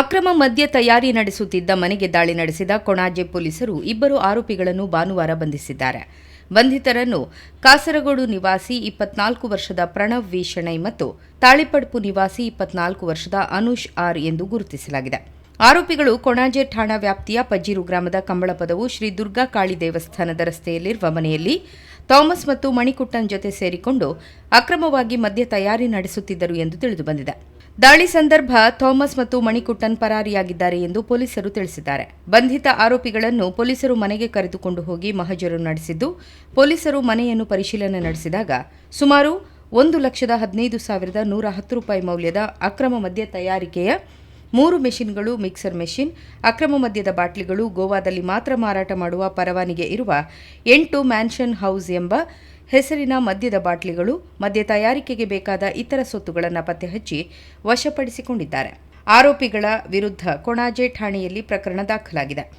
ಅಕ್ರಮ ಮದ್ಯ ತಯಾರಿ ನಡೆಸುತ್ತಿದ್ದ ಮನೆಗೆ ದಾಳಿ ನಡೆಸಿದ ಕೊಣಾಜೆ ಪೊಲೀಸರು ಇಬ್ಬರು ಆರೋಪಿಗಳನ್ನು ಭಾನುವಾರ ಬಂಧಿಸಿದ್ದಾರೆ. ಬಂಧಿತರನ್ನು ಕಾಸರಗೋಡು ನಿವಾಸಿ ಇಪ್ಪತ್ನಾಲ್ಕು ವರ್ಷದ ಪ್ರಣವ್ ವಿ ಶೆಣೈ ಮತ್ತು ತಾಳಿಪಡ್ಪು ನಿವಾಸಿ ಇಪ್ಪತ್ನಾಲ್ಕು ವರ್ಷದ ಅನುಷ್ ಆರ್ ಎಂದು ಗುರುತಿಸಲಾಗಿದೆ. ಆರೋಪಿಗಳು ಕೊಣಾಜೆ ಠಾಣಾ ವ್ಯಾಪ್ತಿಯ ಪಜ್ಜಿರು ಗ್ರಾಮದ ಕಂಬಳಪದವು ಶ್ರೀ ದುರ್ಗಾ ಕಾಳಿ ದೇವಸ್ಥಾನದ ರಸ್ತೆಯಲ್ಲಿರುವ ಮನೆಯಲ್ಲಿ ಥಾಮಸ್ ಮತ್ತು ಮಣಿಕುಟ್ಟನ್ ಜೊತೆ ಸೇರಿಕೊಂಡು ಅಕ್ರಮವಾಗಿ ಮದ್ಯ ತಯಾರಿ ನಡೆಸುತ್ತಿದ್ದರು ಎಂದು ತಿಳಿದುಬಂದಿದೆ. ದಾಳಿ ಸಂದರ್ಭ ಥಾಮಸ್ ಮತ್ತು ಮಣಿಕುಟ್ಟನ್ ಪರಾರಿಯಾಗಿದ್ದಾರೆ ಎಂದು ಪೊಲೀಸರು ತಿಳಿಸಿದ್ದಾರೆ. ಬಂಧಿತ ಆರೋಪಿಗಳನ್ನು ಪೊಲೀಸರು ಮನೆಗೆ ಕರೆದುಕೊಂಡು ಹೋಗಿ ಮಹಜರು ನಡೆಸಿದ್ದು, ಪೊಲೀಸರು ಮನೆಯನ್ನು ಪರಿಶೀಲನೆ ನಡೆಸಿದಾಗ ಸುಮಾರು ಒಂದು ಲಕ್ಷದ ಹದಿನೈದು ಸಾವಿರದ ನೂರ ಹತ್ತು ರೂಪಾಯಿ ಮೌಲ್ಯದ ಅಕ್ರಮ ಮದ್ಯ ತಯಾರಿಕೆಯ ಮೂರು ಮೆಷಿನ್ಗಳು ಮಿಕ್ಸರ್ ಮೆಷಿನ್, ಅಕ್ರಮ ಮದ್ಯದ ಬಾಟ್ಲಿಗಳು, ಗೋವಾದಲ್ಲಿ ಮಾತ್ರ ಮಾರಾಟ ಮಾಡುವ ಪರವಾನಿಗೆ ಇರುವ ಎಂಟು ಮ್ಯಾನ್ಷನ್ ಹೌಸ್ ಎಂಬ ಹೆಸರಿನ ಮದ್ಯದ ಬಾಟ್ಲಿಗಳು ಮದ್ಯ ತಯಾರಿಕೆಗೆ ಬೇಕಾದ ಇತರ ಸೊತ್ತುಗಳನ್ನು ಪತ್ತೆಹಚ್ಚಿ ವಶಪಡಿಸಿಕೊಂಡಿದ್ದಾರೆ. ಆರೋಪಿಗಳ ವಿರುದ್ಧ ಕೊಣಾಜೆ ಠಾಣೆಯಲ್ಲಿ ಪ್ರಕರಣ ದಾಖಲಾಗಿದೆ.